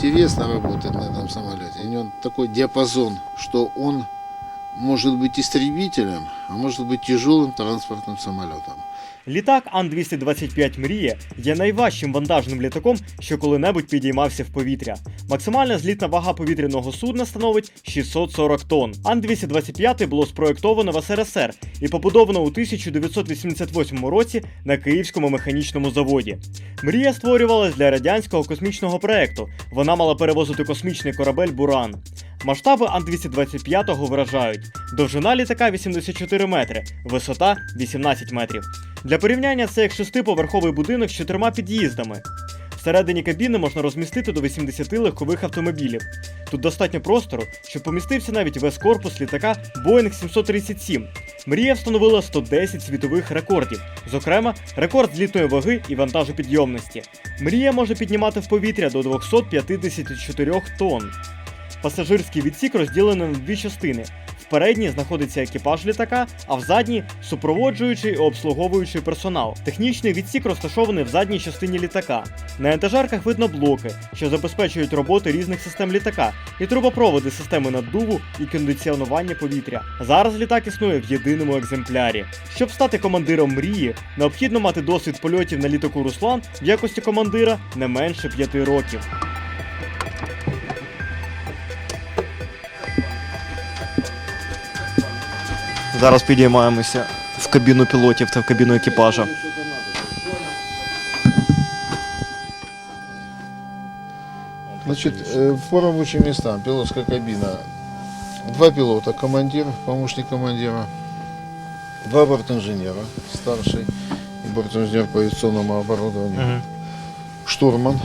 сложно и интересно работать на этом самолете. У него такой диапазон, что он может быть истребителем, а может быть тяжелым транспортным самолетом. Літак Ан-225 Мрія є найважчим вантажним літаком, що коли-небудь підіймався в повітря. Максимальна злітна вага повітряного судна становить 640 тонн. Ан-225 було спроєктовано в СРСР і побудовано у 1988 році на Київському механічному заводі. Мрія створювалась для радянського космічного проекту. Вона мала перевозити космічний корабель Буран. Масштаби Ан-225 вражають. Довжина літака 84 метри, висота 18 метрів. Для порівняння це як шестиповерховий будинок з чотирма під'їздами. Всередині кабіни можна розмістити до 80 легкових автомобілів. Тут достатньо простору, щоб помістився навіть весь корпус літака Boeing 737. Мрія встановила 110 світових рекордів, зокрема, рекорд злітної ваги і вантажопідйомності. Мрія може піднімати в повітря до 254 тонн. Пасажирський відсік розділений на дві частини. В передній знаходиться екіпаж літака, а в задній супроводжуючий і обслуговуючий персонал. Технічний відсік розташований в задній частині літака. На етажерках видно блоки, що забезпечують роботи різних систем літака, і трубопроводи системи наддуву і кондиціонування повітря. Зараз літак існує в єдиному екземплярі. Щоб стати командиром мрії, необхідно мати досвід польотів на літаку Руслан в якості командира не менше 5 років. Зараз підіймаємося в кабіну пілотів та в кабіну екіпажа. Значит, э, по рабочим местам пилотская кабина. Два пилота, командир, помощник командира, два бортинженера, старший и бортинженер по авиационному оборудованию, штурман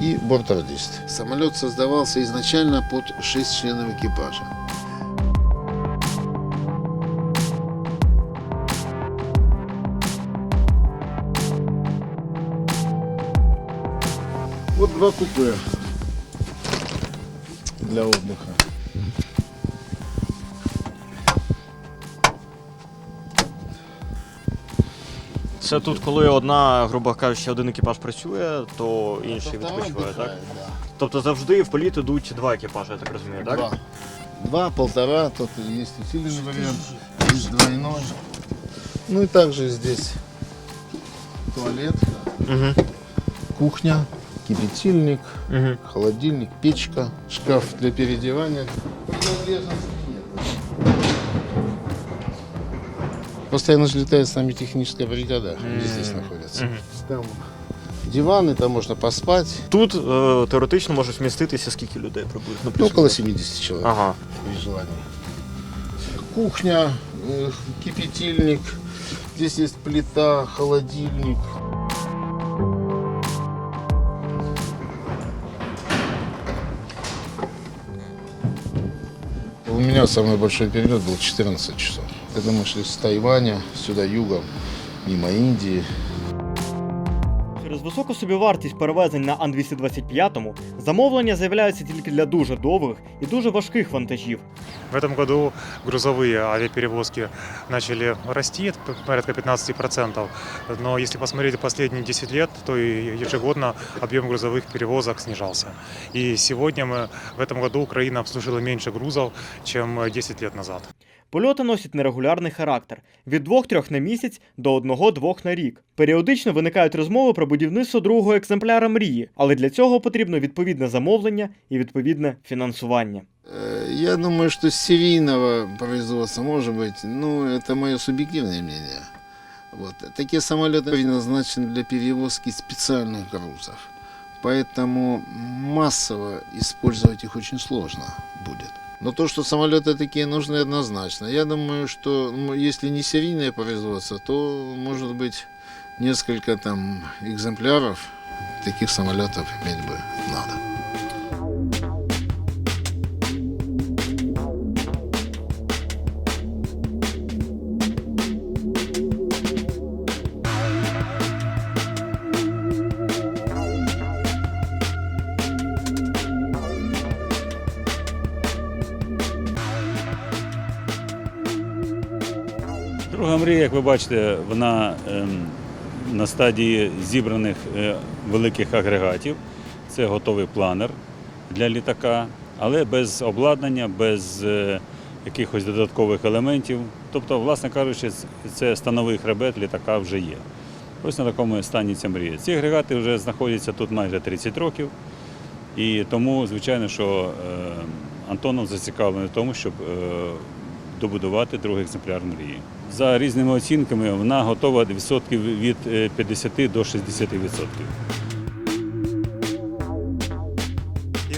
и бортрадист. Самолет создавался изначально под шесть членов экипажа. Вот два купе для отдыха. Це тут, коли одна, грубо кажучи, один екіпаж працює, то інший Второй відпочиває, так? отдыхает, да. Тобто завжди в політ ідуть два екіпажі, я так розумію, так? Два. Два, полтора, тут есть усиленный вариант, есть двойной. Ну и также здесь туалет, Угу. кухня, кипятильник, Угу. холодильник, печка, шкаф для переодевания. Постоянно же летает с нами техническая бригада, они здесь находятся. Там диваны, там можно поспать. Тут е, теоретично може вміститися скільки людей приблизно? Ну, около 70 человек. Ага. желании. Кухня, э, кипятильник, здесь есть плита, холодильник. У меня самый большой перелет был 14 часов. Это мы шли с Тайваня сюда югом, мимо Индии. Через високу собівартість перевезень на Ан-225 замовлення з'являються тільки для дуже довгих і дуже важких вантажів. В этом году грузовые авиаперевозки начали расти, это порядка 15%. Но если посмотреть последние 10 лет, то и ежегодно объем грузовых перевозок снижался. И сегодня мы в этом году Украина обслужила меньше грузов, чем 10 лет назад. Польоти носять нерегулярний характер від 2-3 на місяць до 1-2 на рік. Періодично виникають розмови про будівництво другого екземпляра мрії, але для цього потрібно відповідне замовлення и відповідне фінансування. Э, Я думаю, что серийного производства может быть, ну, это мое субъективное мнение. Вот. Такие самолеты предназначены для перевозки специальных грузов. Поэтому массово использовать их очень сложно будет. Но то, что самолеты такие нужны однозначно. Я думаю, что ну, если не серийное производство, то может быть несколько там экземпляров таких самолетов иметь бы надо. Друга мрія, як ви бачите, вона ем, на стадії зібраних е, великих агрегатів. Це готовий планер для літака, але без обладнання, без е, якихось додаткових елементів. Тобто, власне кажучи, це становий хребет літака вже є. Ось на такому стані ця мрія. Ці агрегати вже знаходяться тут майже 30 років. І тому, звичайно, що е, Антонов зацікавлений в тому, щоб е, добудувати другий екземпляр мрії. За різними оцінками вона готова відсотків від е, 50 до 60 відсотків.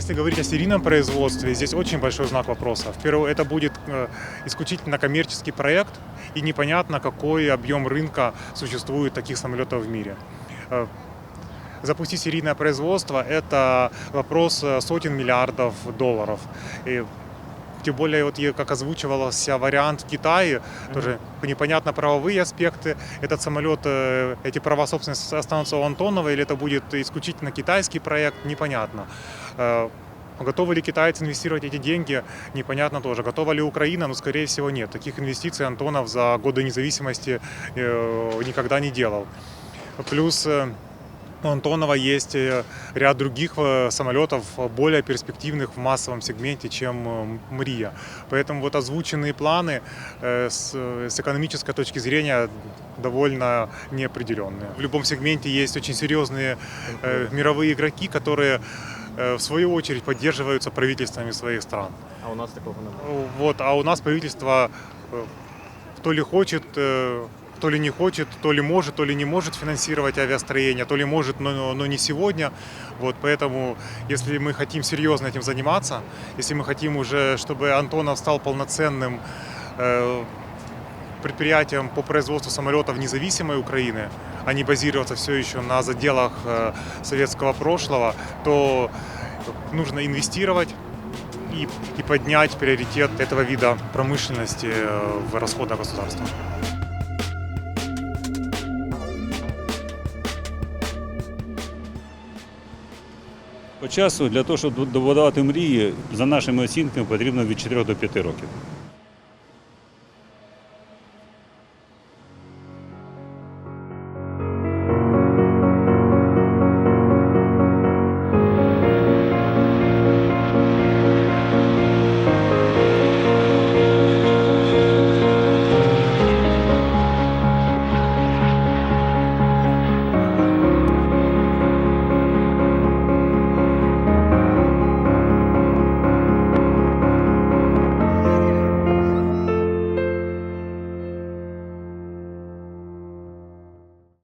Если говорить о серийном производстве, здесь очень большой знак вопроса. Во-первых, это будет э, исключительно коммерческий проект, и непонятно, какой объем рынка существует таких самолетов в мире. Э, Запустить серийное производство – это вопрос э, сотен миллиардов долларов. И тем более, вот как озвучивался вариант в Китае, тоже непонятно правовые аспекты. Этот самолет, э, эти права собственности останутся у Антонова, или это будет исключительно китайский проект, непонятно. Э, Готовы ли китайцы инвестировать эти деньги, непонятно тоже. Готова ли Украина, но скорее всего нет. Таких инвестиций Антонов за годы независимости э, никогда не делал. Плюс у Антонова есть э, ряд других э, самолетов э, более перспективных в массовом сегменте, чем Мрия. Поэтому вот озвученные планы с, с экономической точки зрения довольно неопределенные. В любом сегменте есть очень серьезные мировые игроки, которые в свою очередь поддерживаются правительствами своих стран. А у нас такого немає. Вот, а у нас правительство то ли хочет, то ли не хочет, то ли может, то ли не может финансировать авиастроение, то ли может, но, но не сегодня. Вот, поэтому, если мы хотим серьезно этим заниматься, если мы хотим уже, чтобы Антонов стал полноценным э, предприятием по производству самолетов независимой Украины, а не базироваться все еще на заделах э, советского прошлого, то нужно инвестировать и, и поднять приоритет этого вида промышленности э, в расходах государства. Часу для того, щоб добудувати мрії, за нашими оцінками, потрібно від 4 до 5 років.